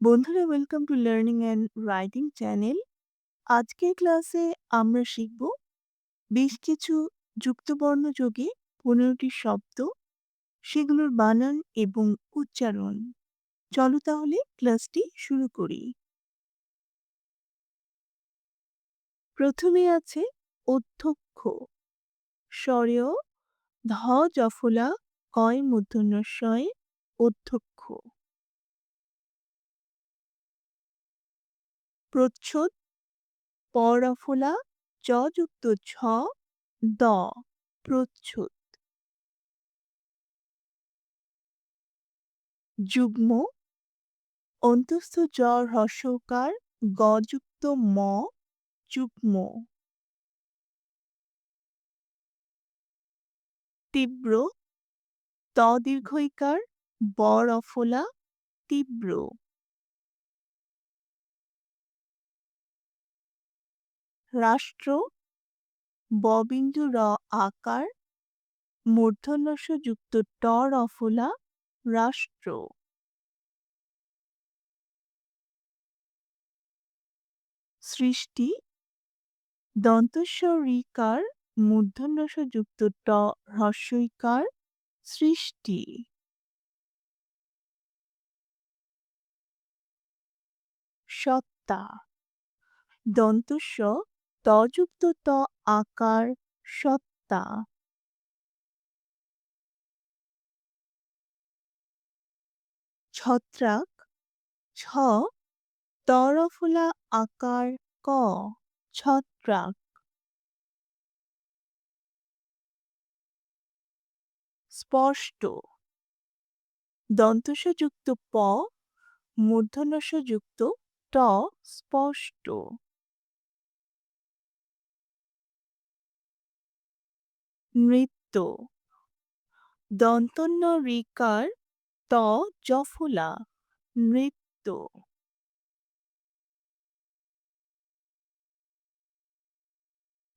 বন্ধুরা welcome to learning and writing channel আজকের ক্লাসে আমরা শিখব বেশ কিছু যুক্তবর্ণ যোগে পনেরোটি শব্দ, সেগুলোর বানান এবং উচ্চারণ। চলো তাহলে ক্লাসটি শুরু করি। প্রথমে আছে অধ্যক্ষ। স্বরেয় ধ জফলা কয় মূর্ধন্যস্বয়ে অধ্যক্ষ। প্রচ্ছদ, পরফলা চ যুক্ত ছ দ, প্রচ্ছদ। যুগ্ম, অন্তস্থ জ হ্রস্বকার, গযুক্ত ম, যুগ্ম। তীব্র, ত দীর্ঘইকার বর অফলা তীব্র। রাষ্ট্র ববিন্দু র আকার মূর্ধন্যস্য যুক্ত টর অফলা রাষ্ট্র। সৃষ্টি দন্তস্ব রিকার মূর্ধন্যস্য যুক্ত ট হ্রস্বইকার, সৃষ্টি। সত্তা, দন্তস্ব তযুক্ত ত আকার সত্তা। ছত্রাক, ছ, তরফুলা আকার ক, ছত্রাক। স্পষ্ট। দন্তস্যযুক্ত প মূর্ধন্যস্যযুক্ত ট, স্পষ্ট। নৃত্য। দন্তন্য রিকার ত জফলা নৃত্য।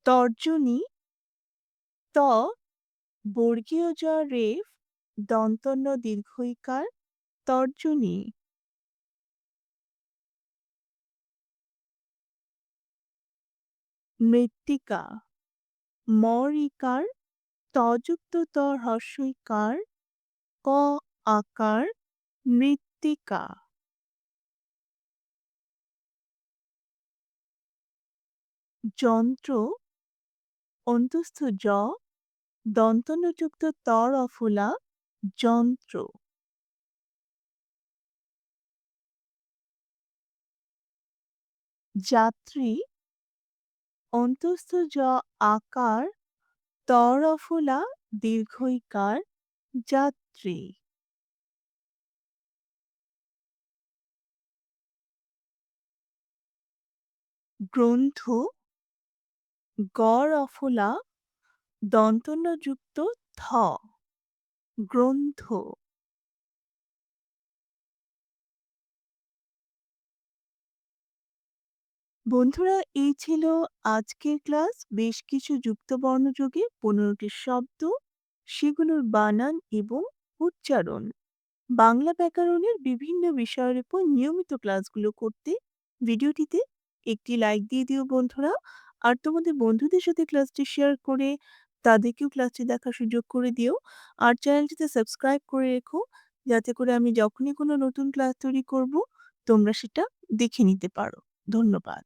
তর্জনী ত, বর্গীয় জ রেফ, দন্তন্য দীর্ঘইকার, তর্জনী। মৃত্তিকা, মরিকার তযুক্ত ত হ্রস্বইকার ক আকার মৃত্তিকা। যন্ত্র অন্তস্থ জ, দন্তনযুক্ত তর অফুলা যন্ত্র। যাত্রী অন্তস্থ জ আকার তরফলা দীর্ঘইকার যাত্রী। গ্রন্থ গড় অফলা দন্তন্যযুক্ত থ। গ্রন্থ বন্ধুরা, এই ছিল আজকের ক্লাস। বেশ কিছু যুক্তবর্ণ যোগে পনেরোটি শব্দ, সেগুলোর বানান এবং উচ্চারণ। বাংলা ব্যাকরণের বিভিন্ন বিষয়ের উপর নিয়মিত ক্লাসগুলো করতে ভিডিওটিতে একটি লাইক দিয়ে দিও বন্ধুরা। আর তোমাদের বন্ধুদের সাথে ক্লাসটি শেয়ার করে তাদেরকেও ক্লাসটি দেখার সুযোগ করে দিও। আর চ্যানেলটিতে সাবস্ক্রাইব করে রেখো, যাতে করে আমি যখনই কোনো নতুন ক্লাস তৈরি করব, তোমরা সেটা দেখে নিতে পারো। ধন্যবাদ।